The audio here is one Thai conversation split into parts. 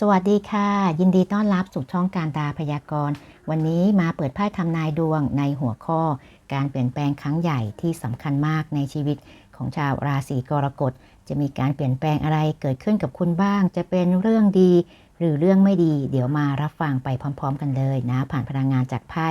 สวัสดีค่ะ ยินดีต้อนรับสู่ช่องการตาพยากรณ์ วันนี้มาเปิดไพ่ทำนายดวงในหัวข้อ การเปลี่ยนแปลงครั้งใหญ่ที่สำคัญมากในชีวิตของชาวราศีกรกฎ จะมีการเปลี่ยนแปลงอะไรเกิดขึ้นกับคุณบ้าง จะเป็นเรื่องดี หรือเรื่องไม่ดี เดี๋ยวมารับฟังไปพร้อม ๆ กันเลยนะ ผ่านพลังงานจากไพ่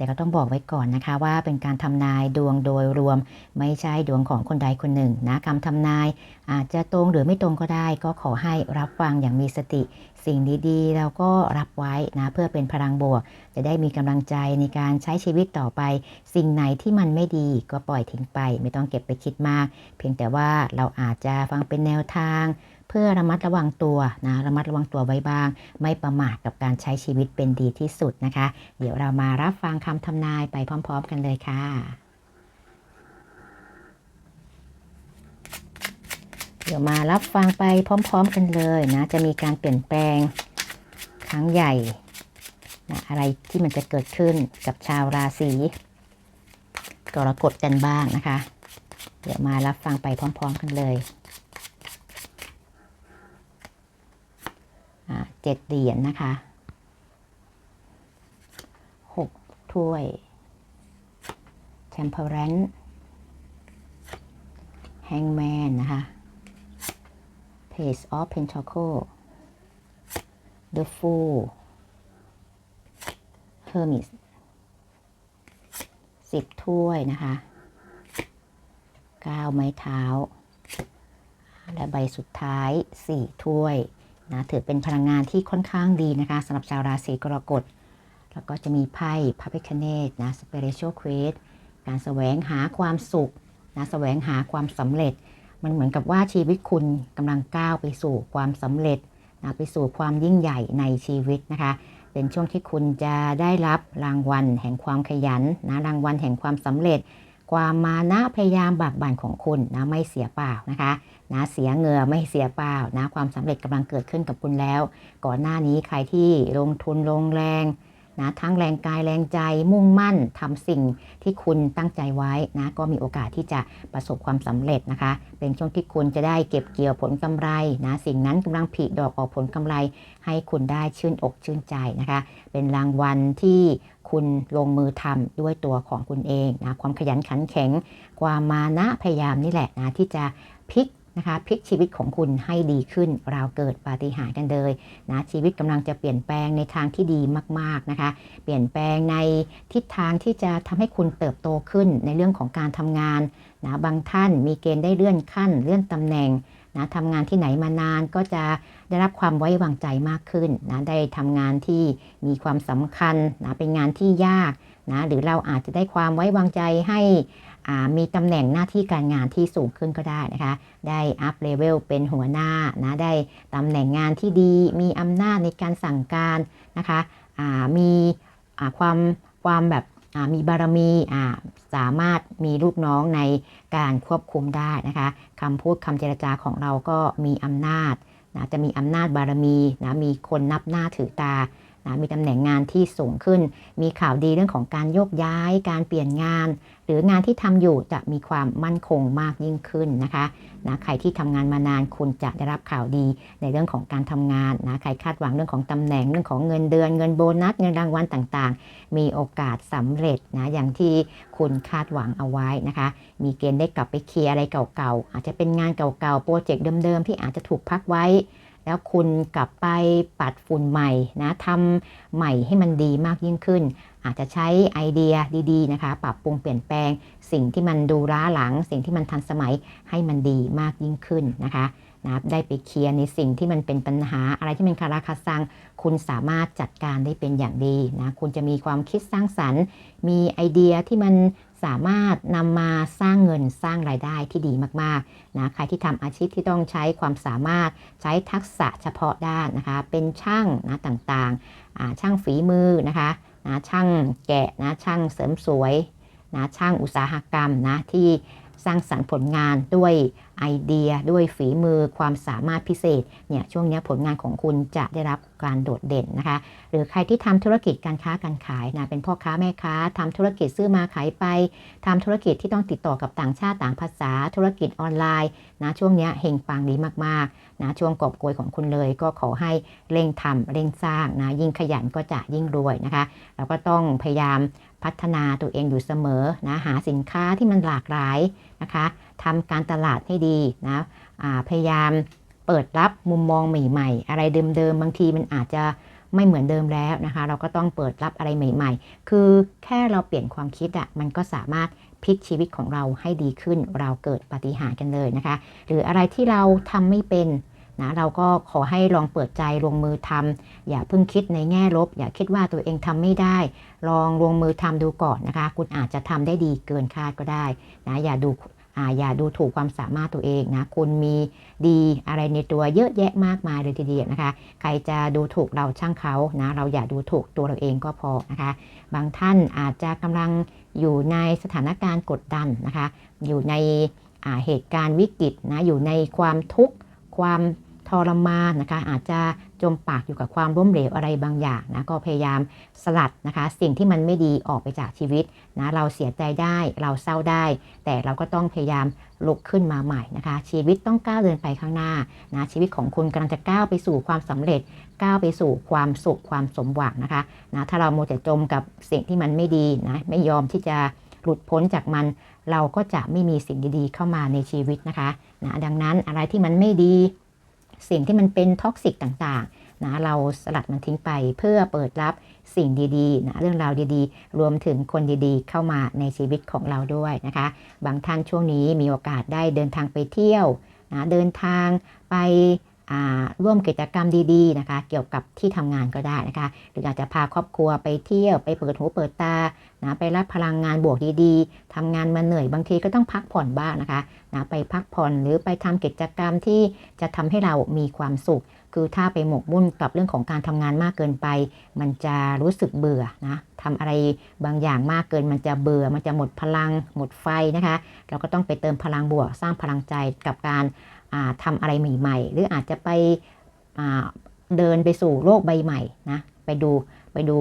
แต่ก็ต้องบอกไว้ก่อนนะคะว่าเป็นการทำนายดวงโดยรวม ไม่ใช่ดวงของคนใดคนหนึ่งนะคำทำนาย อาจจะตรงหรือไม่ตรงก็ได้ ก็ขอให้รับฟังอย่างมีสติ สิ่งดีๆ เราก็รับไว้นะเพื่อเป็นพลังบวก จะได้มีกำลังใจในการใช้ชีวิตต่อไป สิ่งไหนที่มันไม่ดีก็ปล่อยทิ้งไป ไม่ต้องเก็บไปคิดมาก เพียงแต่ว่าเราอาจจะฟังเป็นแนวทาง เพื่อระมัดระวังตัวนะระมัดระวังตัวไว้บ้าง ไม่ประมาทกับการใช้ชีวิตเป็นดีที่สุดนะคะ เดี๋ยวเรามารับฟังคำทำนายไปพร้อม ๆ กันเลยค่ะเดี๋ยวมารับฟังไปพร้อม ๆ กันเลยนะ จะมีการเปลี่ยนแปลงครั้งใหญ่นะอะไรที่มันจะเกิดขึ้นกับชาวราศีกรกฎกันบ้างนะคะ เดี๋ยวมารับฟังไปพร้อม ๆ กันเลยอ่า เจ็ดเหรียญนะคะหกถ้วย temperance hangman นะคะ Page of Pentacle The Fool Hermit สิบถ้วยนะคะเก้าไม้เท้า และใบสุดท้ายสี่ถ้วย นะถือเป็นพลังงานที่ค่อนข้างดีนะคะสำหรับชาวราศีกรกฎ แล้วก็จะมีไพ่พระพิคเนตนะ Spiritual Quest การแสวงหาความสุขนะแสวงหาความสำเร็จ มันเหมือนกับว่าชีวิตคุณกำลังก้าวไปสู่ความสำเร็จนะไปสู่ความยิ่งใหญ่ในชีวิตนะคะ เป็นช่วงที่คุณจะได้รับรางวัลแห่งความขยันนะรางวัลแห่งความสำเร็จ ความมานะพยายามบากบั่นของคุณนะไม่เสียเปล่านะคะ นะเสียเงือไม่เสียเปล่านะความสำเร็จกำลังเกิดขึ้นกับคุณแล้ว ก่อนหน้านี้ใครที่ลงทุนลงแรงนะทั้งแรงกายแรงใจมุ่งมั่นทำสิ่งที่คุณตั้งใจไว้นะก็มีโอกาสที่จะประสบความสำเร็จนะคะ เป็นช่วงที่คุณจะได้เก็บเกี่ยวผลกำไรนะสิ่งนั้นกำลังผลิดอกออกผลกำไร ให้คุณได้ชื่นอกชื่นใจนะคะ เป็นรางวัลที่คุณลงมือทำด้วยตัวของคุณเองนะความขยันขันแข็ง ความมานะพยายามนี่แหละนะที่จะพลิก นะคะพลิกชีวิตของคุณให้ดีขึ้น เราเกิดปาฏิหาริย์กันเลยนะชีวิตกำลังจะเปลี่ยนแปลงในทางที่ดีมากๆนะคะเปลี่ยนแปลงในทิศทางที่จะทำให้คุณเติบโตขึ้นในเรื่องของการทำงานนะบางท่านมีเกณฑ์ได้เลื่อนขั้น เลื่อนตำแหน่งนะทำงานที่ไหนมานานก็จะได้รับความไว้วางใจมากขึ้นนะได้ทำงานที่มีความสำคัญนะเป็นงานที่ยากนะหรือเราอาจจะได้ความไว้วางใจให้ มีตำแหน่งหน้าที่การงานที่สูงขึ้นก็ได้นะคะ ได้อัพเลเวลเป็นหัวหน้านะได้ตำแหน่งงานที่ดี มีอำนาจในการสั่งการนะคะมีความความแบบมีบารมีสามารถมีลูกน้องในการควบคุมได้นะคะคำพูดคำเจรจาของเราก็มีอำนาจนะจะมีอำนาจบารมีนะมีคนนับหน้าถือตา มีตำแหน่งงานที่สูงขึ้น มีข่าวดีเรื่องของการโยกย้าย การเปลี่ยนงาน หรืองานที่ทำอยู่จะมีความมั่นคงมากยิ่งขึ้นนะคะนะใครที่ทำงานมานานคุณจะได้รับข่าวดีในเรื่องของการทำงานนะใครคาดหวังเรื่องของตำแหน่งเรื่องของเงินเดือนเงินโบนัสเงินรางวัลต่างๆ มีโอกาสสำเร็จนะอย่างที่คุณคาดหวังเอาไว้นะคะ มีเกณฑ์ได้กลับไปเคลียร์อะไรเก่าๆอาจจะเป็นงานเก่าๆโปรเจกต์เดิมๆที่อาจจะถูกพักไว้ แล้วคุณกลับไปปัดฝุ่นใหม่นะทำใหม่ให้มันดีมากยิ่งขึ้น อาจจะใช้ไอเดียดีๆนะคะ ปรับปรุงเปลี่ยนแปลง สิ่งที่มันดูร้าหลัง สิ่งที่มันทันสมัยให้มันดีมากยิ่งขึ้นนะคะ นะได้ไปเคลียร์ในสิ่งที่มันเป็นปัญหาอะไรที่เป็นคาราคาซัง คุณสามารถจัดการได้เป็นอย่างดีนะคุณจะมีความคิดสร้างสรรค์ มีไอเดียที่มันสามารถนำมาสร้างเงินสร้างรายได้ที่ดีมากๆนะใครที่ทำอาชีพที่ต้องใช้ความสามารถใช้ทักษะเฉพาะด้านนะคะ เป็นช่างนะต่างๆช่างฝีมือนะคะนะช่างแกะนะช่างเสริมสวยนะช่างอุตสาหกรรมนะที่ สร้างสรรค์ผลงานด้วยไอเดียด้วยฝีมือความสามารถพิเศษเนี่ยช่วงนี้ผลงานของคุณจะได้รับการโดดเด่นนะคะ หรือใครที่ทำธุรกิจการค้าการขายนะเป็นพ่อค้าแม่ค้าทำธุรกิจซื้อมาขายไปทำธุรกิจที่ต้องติดต่อกับต่างชาติต่างภาษา ธุรกิจออนไลน์นะช่วงนี้เฮงปังดีมากๆนะช่วงกอบโกยของคุณเลย ก็ขอให้เร่งทำเร่งสร้างนะยิ่งขยันก็จะยิ่งรวยนะคะ เราก็ต้องพยายาม พัฒนาตัวเองอยู่เสมอนะหาสินค้าที่มันหลากหลายนะคะทำการตลาดให้ดีนะพยายามเปิดรับมุมมองใหม่ ๆ อะไรเดิมๆบางทีมันอาจจะไม่เหมือนเดิมแล้วนะคะ เราก็ต้องเปิดรับอะไรใหม่ ๆ คือแค่เราเปลี่ยนความคิดอะ่ะมันก็สามารถพลิกชีวิตของเราให้ดีขึ้น เราเกิดปฏิหารกันเลยนะคะ หรืออะไรที่เราทำไม่เป็น นะเราก็ขอให้ลองเปิดใจลงมือทำอย่าเพิ่งคิดในแง่ลบ อย่าคิดว่าตัวเองทำไม่ได้ ลองลงมือทำดูก่อนนะคะ คุณอาจจะทำได้ดีเกินคาดก็ได้นะอย่าดูอาอย่าดูถูกความสามารถตัวเองนะ คุณมีดีอะไรในตัวเยอะแยะมากมายเลยทีเดียวนะคะ ใครจะดูถูกเราช่างเขานะ เราอย่าดูถูกตัวเราเองก็พอนะคะ บางท่านอาจจะกำลังอยู่ในสถานการณ์กดดันนะคะ อยู่ในเหตุการณ์วิกฤตนะ อยู่ในความทุกข์ความ ทรมานนะคะ อาจจะจมปากอยู่กับความล้มเหลวอะไรบางอย่างนะก็พยายามสลัดนะคะ สิ่งที่มันไม่ดีออกไปจากชีวิตนะเราเสียใจได้เราเศร้าได้ แต่เราก็ต้องพยายามลุกขึ้นมาใหม่นะคะ ชีวิตต้องก้าวเดินไปข้างหน้านะชีวิตของคุณกำลังจะก้าวไปสู่ความสำเร็จก้าวไปสู่ความสุขความสมหวังนะคะนะถ้าเราโมวแต่จมกับสิ่งที่มันไม่ดีนะไม่ยอมที่จะหลุดพ้นจากมันเราก็จะไม่มีสิ่งดีๆ เข้ามาในชีวิตนะคะนะดังนั้นอะไรที่มันไม่ดี สิ่งที่มันเป็นท็อกซิกต่างๆนะเราสลัดมันทิ้งไปเพื่อเปิดรับสิ่งดีๆนะเรื่องราวดีๆ รวมถึงคนดีๆ เข้ามาในชีวิตของเราด้วยนะคะ บางท่านช่วงนี้มีโอกาสได้เดินทางไปเที่ยวนะเดินทางไป ร่วมกิจกรรมดีๆนะคะ เกี่ยวกับที่ทำงานก็ได้นะคะ หรืออาจจะพาครอบครัวไปเที่ยวไปเปิดหูเปิดตานะไปรับพลังงานบวกดีๆทำงานมาเหนื่อยบางทีก็ต้องพักผ่อนบ้างนะคะนะไปพักผ่อนหรือไปทำกิจกรรมที่จะทำให้เรามีความสุข คือถ้าไปหมกมุ่นกับเรื่องของการทำงานมากเกินไป มันจะรู้สึกเบื่อนะทำอะไรบางอย่างมากเกินมันจะเบื่อ มันจะหมดพลัง หมดไฟนะคะ เราก็ต้องไปเติมพลังบวกสร้างพลังใจกับการ ทำอะไรใหม่ๆ หรืออาจจะไปเดินไปสู่โลกใบใหม่นะไปดูไปดู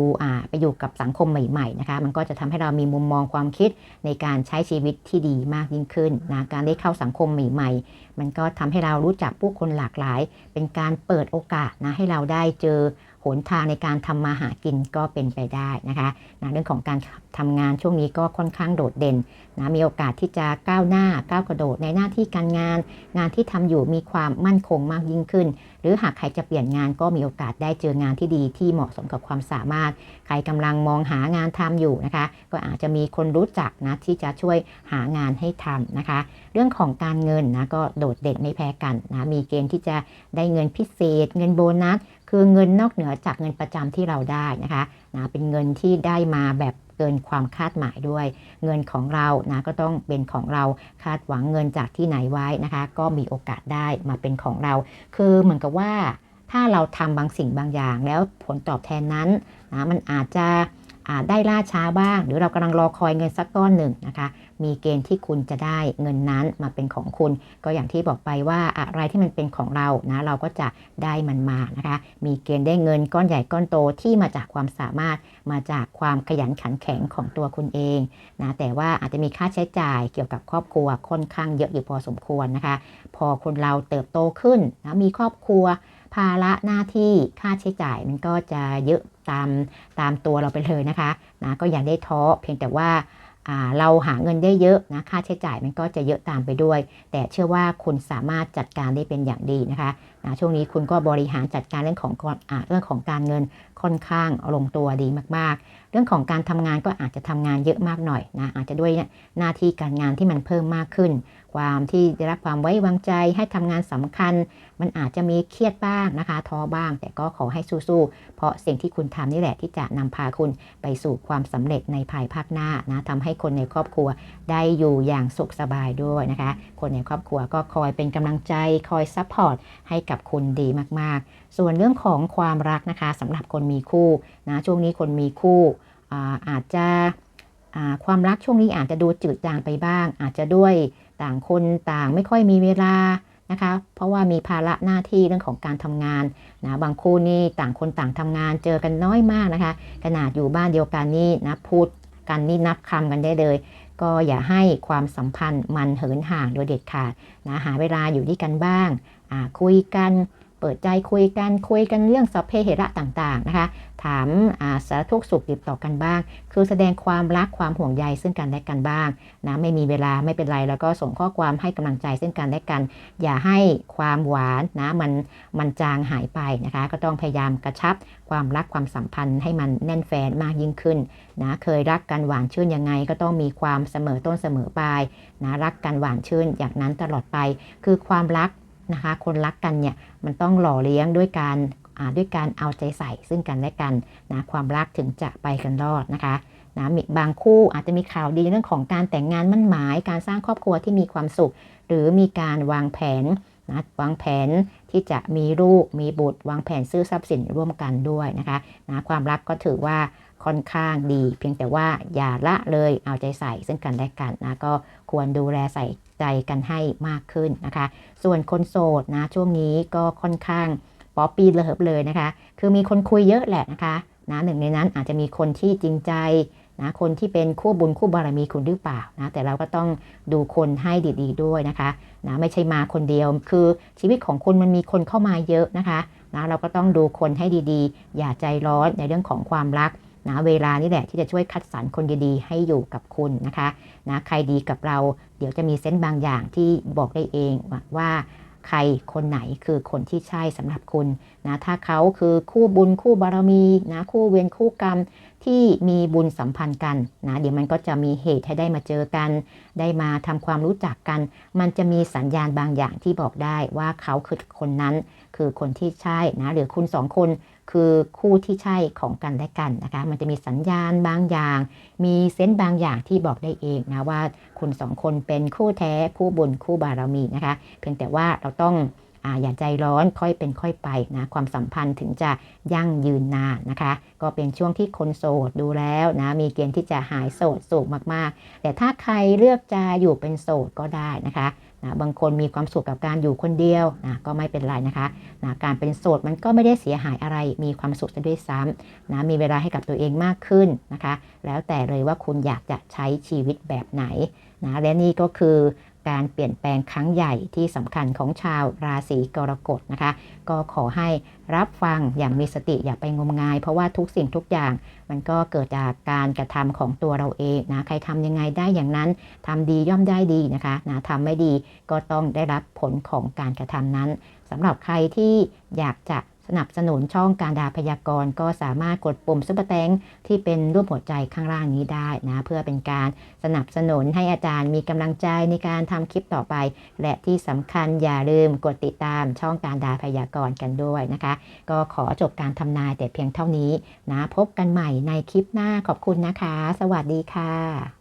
ไปอยู่กับสังคมใหม่ๆนะคะมันก็จะทำให้เรามีมุมมองความคิดในการใช้ชีวิตที่ดีมากยิ่งขึ้นนะการได้เข้าสังคมใหม่ๆ มันก็ทำให้เรารู้จักผู้คนหลากหลาย เป็นการเปิดโอกาสนะให้เราได้เจอ หนทางในการทำมาหากินก็เป็นไปได้นะคะนะเรื่องของการทำงานช่วงนี้ก็ค่อนข้างโดดเด่นนะมีโอกาสที่จะก้าวหน้าก้าวกระโดดในหน้าที่การงาน งานที่ทำอยู่มีความมั่นคงมากยิ่งขึ้น หรือหากใครจะเปลี่ยนงานก็มีโอกาสได้เจองานที่ดีที่เหมาะสมกับความสามารถ ใครกำลังมองหางานทำอยู่นะคะ ก็อาจจะมีคนรู้จักนะที่จะช่วยหางานให้ทำนะคะ เรื่องของการเงินนะก็โดดเด่นไม่แพ้กันนะมีเกณฑ์ที่จะได้เงินพิเศษ เงินโบนัส คือเงินนอกเหนือจากเงินประจำที่เราได้นะคะนะเป็นเงินที่ได้มาแบบเกินความคาดหมายด้วย เงินของเรานะก็ต้องเป็นของเราคาดหวังเงินจากที่ไหนไว้นะคะ ก็มีโอกาสได้มาเป็นของเรา คือเหมือนกับว่า ถ้าเราทำบางสิ่งบางอย่าง แล้วผลตอบแทนนั้นนะมันอาจจะได้ล่าช้าบ้าง หรือเรากำลังรอคอยเงินสักก้อนหนึ่งนะคะ มีเกณฑ์ที่คุณจะได้เงินนั้นมาเป็นของคุณ ก็อย่างที่บอกไปว่าอะไรที่มันเป็นของเรานะเราก็จะได้มันมานะคะ มีเกณฑ์ได้เงินก้อนใหญ่ก้อนโตที่มาจากความสามารถมาจากความขยันขันแข็งของตัวคุณเองนะแต่ว่าอาจจะมีค่าใช้จ่ายเกี่ยวกับครอบครัวค่อนข้างเยอะอยู่พอสมควรนะคะ พอคนเราเติบโตขึ้นนะมีครอบครัวภาระหน้าที่ค่าใช้จ่ายมันก็จะเยอะตามตามตัวเราไปเลยนะคะนะก็อย่าได้ท้อเพียงแต่ว่า เราหาเงินได้เยอะนะค่าใช้จ่ายมันก็จะเยอะตามไปด้วย แต่เชื่อว่าคุณสามารถจัดการได้เป็นอย่างดีนะคะนะช่วงนี้คุณก็บริหารจัดการเรื่องของอเรื่องของการเงินค่อนข้างลงตัวดีมากๆ เรื่องของการทำงานก็อาจจะทำงานเยอะมากหน่อยนะอาจจะด้วยหน้าที่การงานที่มันเพิ่มมากขึ้นความที่ได้รับความไว้วางใจให้ทำงานสำคัญ มันอาจจะมีเครียดบ้างนะคะท้อบ้าง แต่ก็ขอให้สู้ๆ เพราะสิ่งที่คุณทำนี่แหละที่จะนำพาคุณไปสู่ความสำเร็จในภายภาคหน้านะทำให้คนในครอบครัวได้อยู่อย่างสุขสบายด้วยนะคะ คนในครอบครัวก็คอยเป็นกำลังใจคอยซัพพอร์ตให้กับคุณดีมากๆ ส่วนเรื่องของความรักนะคะสำหรับคนมีคู่นะช่วงนี้คนมีคู่อาอาจจะ ความรักช่วงนี้อาจจะดูจืดจางไปบ้าง อาจจะด้วยต่างคนต่างไม่ค่อยมีเวลานะคะ เพราะว่ามีภาระหน้าที่เรื่องของการทำงานนะบางคู่นี่ต่างคนต่างทำงานเจอกันน้อยมากนะคะขนาดอยู่บ้านเดียวกันนี่นะพูดกันนี่นับคำกันได้เลย ก็อย่าให้ความสัมพันธ์มันเหินห่างโดยเด็ดขาดนะหาเวลาอยู่ด้วยกันบ้างคุยกัน เปิดใจคุยกันคุยกันเรื่องสัพเพเหระต่างๆนะคะ ถามอาสารทุกข์สุขดิบต่อกันบ้าง คือแสดงความรักความห่วงใยซึ่งกันและกันบ้างนะไม่มีเวลาไม่เป็นไรแล้วก็ส่งข้อความให้กำลังใจซึ่งกันและกัน อย่าให้ความหวานนะมันมันจางหายไปนะคะ ก็ต้องพยายามกระชับความรักความสัมพันธ์ให้มันแน่นแฟนมากยิ่งขึ้นนะเคยรักกันหวานชื่นยังไงก็ต้องมีความเสมอต้นเสมอปลายนะรักกันหวานชื่นอย่างนั้นตลอดไป คือความรัก นะคะ คนรักกันเนี่ยมันต้องหล่อเลี้ยงด้วยการด้วยการเอาใจใส่ซึ่งกันและกันนะความรักถึงจะไปกันรอดนะคะนะบางคู่อาจจะมีข่าวดีเรื่องของการแต่งงานมั่นหมาย การสร้างครอบครัวที่มีความสุข หรือมีการวางแผนนะวางแผนที่จะมีลูกมีบุตร วางแผนซื้อทรัพย์สินร่วมกันด้วยนะคะนะความรักก็ถือว่า ค่อนข้างดี เพียงแต่ว่าอย่าละเลยเอาใจใส่ซึ่งกันและกันนะก็ควรดูแลใส่ใจกันให้มากขึ้นนะคะ ส่วนคนโสดนะช่วงนี้ก็ค่อนข้างป๊อปปี้เลิฟเลยนะคะ คือมีคนคุยเยอะแหละนะคะนะหนึ่งในนั้นอาจจะมีคนที่จริงใจนะคนที่เป็นคู่บุญคู่บารมีคุณหรือเปล่านะแต่เราก็ต้องดูคนให้ดีๆด้วยนะคะนะไม่ใช่มาคนเดียว คือชีวิตของคุณมันมีคนเข้ามาเยอะนะคะนะเราก็ต้องดูคนให้ดีๆ อย่าใจร้อนในเรื่องของความรัก นะเวลานี่แหละที่จะช่วยคัดสรรคนดีๆ ให้อยู่กับคุณนะคะนะใครดีกับเราเดี๋ยวจะมีเซนต์บางอย่างที่บอกได้เองว่าใครคนไหนคือคนที่ใช่สำหรับคุณนะถ้าเขาคือคู่บุญคู่บารมีนะคู่เวรคู่กรรมที่มีบุญสัมพันธ์กันนะเดี๋ยวมันก็จะมีเหตุให้ได้มาเจอกัน ได้มาทำความรู้จักกัน มันจะมีสัญญาณบางอย่างที่บอกได้ว่าเขาคือคนนั้นคือคนที่ใช่นะหรือคุณสองคน คือคู่ที่ใช่ของกันและกันนะคะ มันจะมีสัญญาณบางอย่าง มีเซนต์บางอย่างที่บอกได้เองนะว่าคุณสองคนเป็นคู่แท้คู่บุญคู่บารมีนะคะ เพียงแต่ว่าเราต้องอาอย่าใจร้อนค่อยเป็นค่อยไปนะความสัมพันธ์ถึงจะยั่งยืนนานนะคะ ก็เป็นช่วงที่คนโสดดูแล้วนะมีเกณฑ์ที่จะหายโสดสูงมากๆ แต่ถ้าใครเลือกจะอยู่เป็นโสดก็ได้นะคะ นะบางคนมีความสุขกับการอยู่คนเดียวนะก็ไม่เป็นไรนะคะนะการเป็นโสดมันก็ไม่ได้เสียหายอะไร มีความสุขซะด้วยซ้ำนะมีเวลาให้กับตัวเองมากขึ้นนะคะ แล้วแต่เลยว่าคุณอยากจะใช้ชีวิตแบบไหนนะและนี่ก็คือ การเปลี่ยนแปลงครั้งใหญ่ที่สำคัญของชาวราศีกรกฎนะคะ ก็ขอให้รับฟังอย่างมีสติอย่าไปงมงาย เพราะว่าทุกสิ่งทุกอย่าง มันก็เกิดจากการกระทำของตัวเราเองนะใครทำยังไงได้อย่างนั้นทำดีย่อมได้ดีนะคะนะทำไม่ดีก็ต้องได้รับผลของการกระทำนั้นสำหรับใครที่อยากจะ สนับสนุนช่องการดาพยากรณ์ก็สามารถกดปุ่มซุปเปอร์แตงที่เป็นรูปหัวใจข้างล่างนี้ได้นะ เพื่อเป็นการสนับสนุนให้อาจารย์มีกำลังใจในการทำคลิปต่อไป และที่สำคัญอย่าลืมกดติดตามช่องการดาพยากรณ์กันด้วยนะคะ ก็ขอจบการทำนายแต่เพียงเท่านี้นะพบกันใหม่ในคลิปหน้าขอบคุณนะคะ สวัสดีค่ะ